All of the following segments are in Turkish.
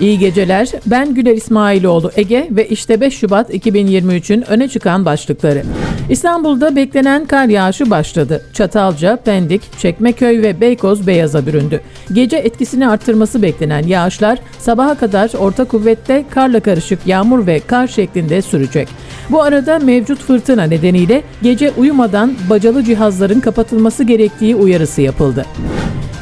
İyi geceler. Ben Güler İsmailoğlu Ege ve işte 5 Şubat 2023'ün öne çıkan başlıkları. İstanbul'da beklenen kar yağışı başladı. Çatalca, Pendik, Çekmeköy ve Beykoz beyaza büründü. Gece etkisini arttırması beklenen yağışlar sabaha kadar orta kuvvette karla karışık yağmur ve kar şeklinde sürecek. Bu arada mevcut fırtına nedeniyle gece uyumadan bacalı cihazların kapatılması gerektiği uyarısı yapıldı.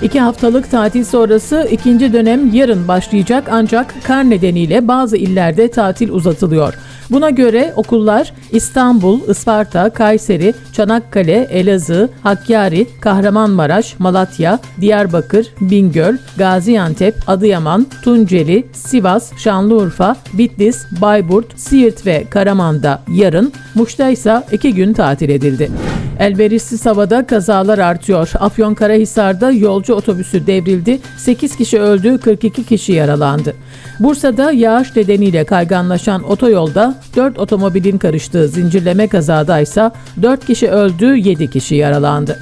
İki haftalık tatil sonrası ikinci dönem yarın başlayacak ancak kar nedeniyle bazı illerde tatil uzatılıyor. Buna göre okullar İstanbul, Isparta, Kayseri, Çanakkale, Elazığ, Hakkari, Kahramanmaraş, Malatya, Diyarbakır, Bingöl, Gaziantep, Adıyaman, Tunceli, Sivas, Şanlıurfa, Bitlis, Bayburt, Siirt ve Karaman'da yarın, Muş'ta ise iki gün tatil edildi. Elverişsiz havada kazalar artıyor. Afyonkarahisar'da yolcu otobüsü devrildi. 8 kişi öldü, 42 kişi yaralandı. Bursa'da yağış nedeniyle kayganlaşan otoyolda 4 otomobilin karıştığı zincirleme kazada ise 4 kişi öldü, 7 kişi yaralandı.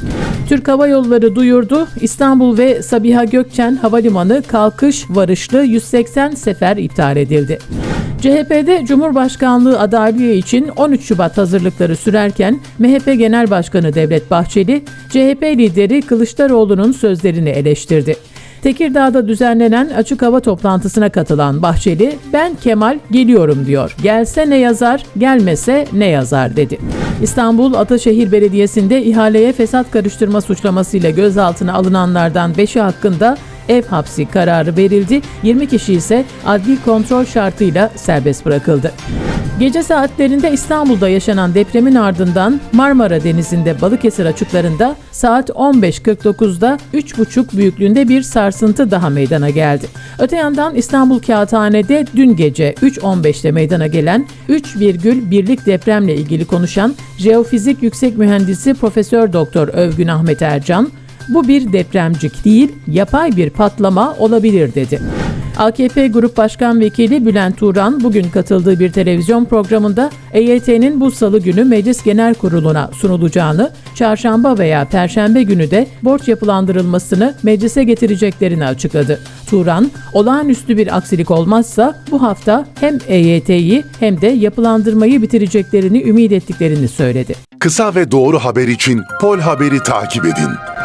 Türk Hava Yolları duyurdu. İstanbul ve Sabiha Gökçen Havalimanı kalkış varışlı 180 sefer iptal edildi. CHP'de Cumhurbaşkanlığı adaylığı için 13 Şubat hazırlıkları sürerken MHP Genel Başkanı Devlet Bahçeli, CHP lideri Kılıçdaroğlu'nun sözlerini eleştirdi. Tekirdağ'da düzenlenen açık hava toplantısına katılan Bahçeli, ben Kemal geliyorum diyor. Gelse ne yazar, gelmese ne yazar dedi. İstanbul Ataşehir Belediyesi'nde ihaleye fesat karıştırma suçlamasıyla gözaltına alınanlardan 5'i hakkında ev hapsi kararı verildi. 20 kişi ise adli kontrol şartıyla serbest bırakıldı. Gece saatlerinde İstanbul'da yaşanan depremin ardından Marmara Denizi'nde Balıkesir açıklarında saat 15.49'da 3,5 büyüklüğünde bir sarsıntı daha meydana geldi. Öte yandan İstanbul Kağıthane'de dün gece 3.15'te meydana gelen 3,1'lik depremle ilgili konuşan Jeofizik Yüksek Mühendisi Profesör Doktor Övgün Ahmet Ercan, bu bir depremcik değil, yapay bir patlama olabilir dedi. AKP Grup Başkan Vekili Bülent Turan bugün katıldığı bir televizyon programında EYT'nin bu salı günü Meclis Genel Kurulu'na sunulacağını, çarşamba veya perşembe günü de borç yapılandırılmasını meclise getireceklerini açıkladı. Turan, olağanüstü bir aksilik olmazsa bu hafta hem EYT'yi hem de yapılandırmayı bitireceklerini ümit ettiklerini söyledi. Kısa ve doğru haber için Pol Haber'i takip edin.